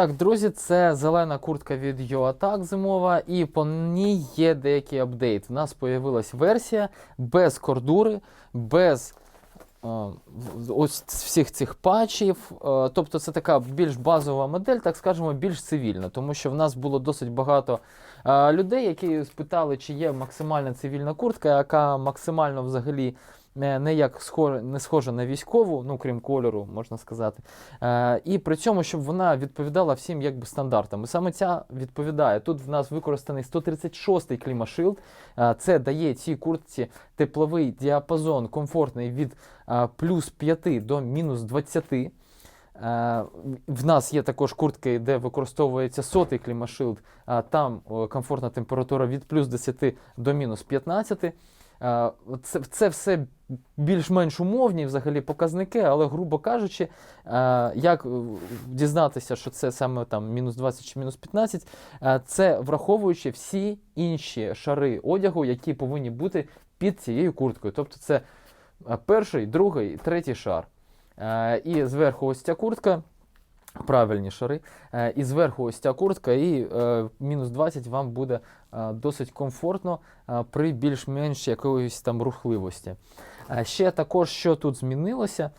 Так, друзі, це зелена куртка від YoAttack зимова, і по ній є деякий апдейт. У нас появилась версія без кордури, без е, ось всіх цих патчів. Е, тобто це така більш базова модель, так скажемо, більш цивільна, тому що в нас було досить багато е, людей, які спитали, чи є максимальна цивільна куртка, яка максимально взагалі. Не, як схожа, не схожа на військову, ну крім кольору, можна сказати. Е, і при цьому, щоб вона відповідала всім якби стандартам. І саме ця відповідає. Тут в нас використаний 136-й клімашилд. Е, це дає цій куртці тепловий діапазон комфортний від е, плюс 5 до мінус 20. Е, В нас є також куртки, де використовується сотий клімашилд, а там комфортна температура від плюс 10 до мінус 15. Е, Це, це все більш-менш умовні взагалі показники, але, грубо кажучи, е, як дізнатися, що це саме там мінус 20 чи мінус 15, е, це враховуючи всі інші шари одягу, які повинні бути під цією курткою. Тобто це перший, другий, третій шар. І зверху ось ця куртка. Правильні шари. Е, І зверху ось ця куртка, і е, мінус 20 вам буде е, досить комфортно при більш-менш якоїсь там рухливості. Ще також, що тут змінилося,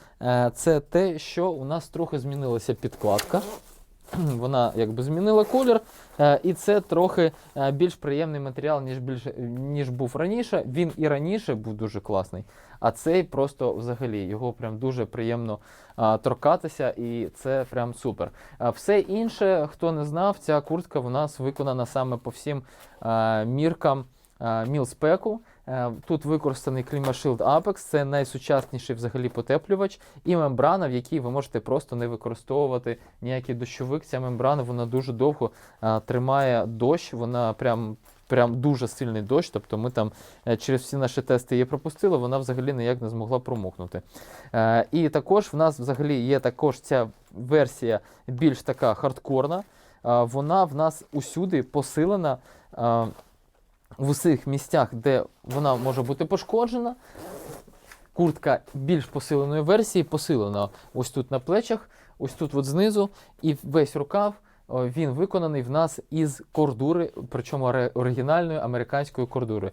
це те, що у нас трохи змінилася підкладка. Вона якби змінила колір, е, і це трохи е, більш приємний матеріал, ніж більш, ніж був раніше. Він і раніше був дуже класний, а цей просто взагалі його прям дуже приємно торкатися, і це прям супер. Все інше, хто не знав, ця куртка в нас виконана саме по всім міркам а, мілспеку. Е, Тут використаний ClimaShield Apex, це найсучасніший взагалі потеплювач, і мембрана, в якій ви можете просто не використовувати ніякий дощовик. Ця мембрана вона дуже довго а, тримає дощ, вона прям. Прям дуже сильний дощ, тобто ми там е, через всі наші тести її пропустили, вона взагалі ніяк не змогла промокнути. Е, і також в нас взагалі є також ця версія більш така хардкорна. Е, вона в нас усюди посилена е, в усіх місцях, де вона може бути пошкоджена. Куртка більш посиленої версії посилена ось тут на плечах, ось тут от знизу, і весь рукав. Він виконаний в нас із кордури, причому оригінальної американської кордури.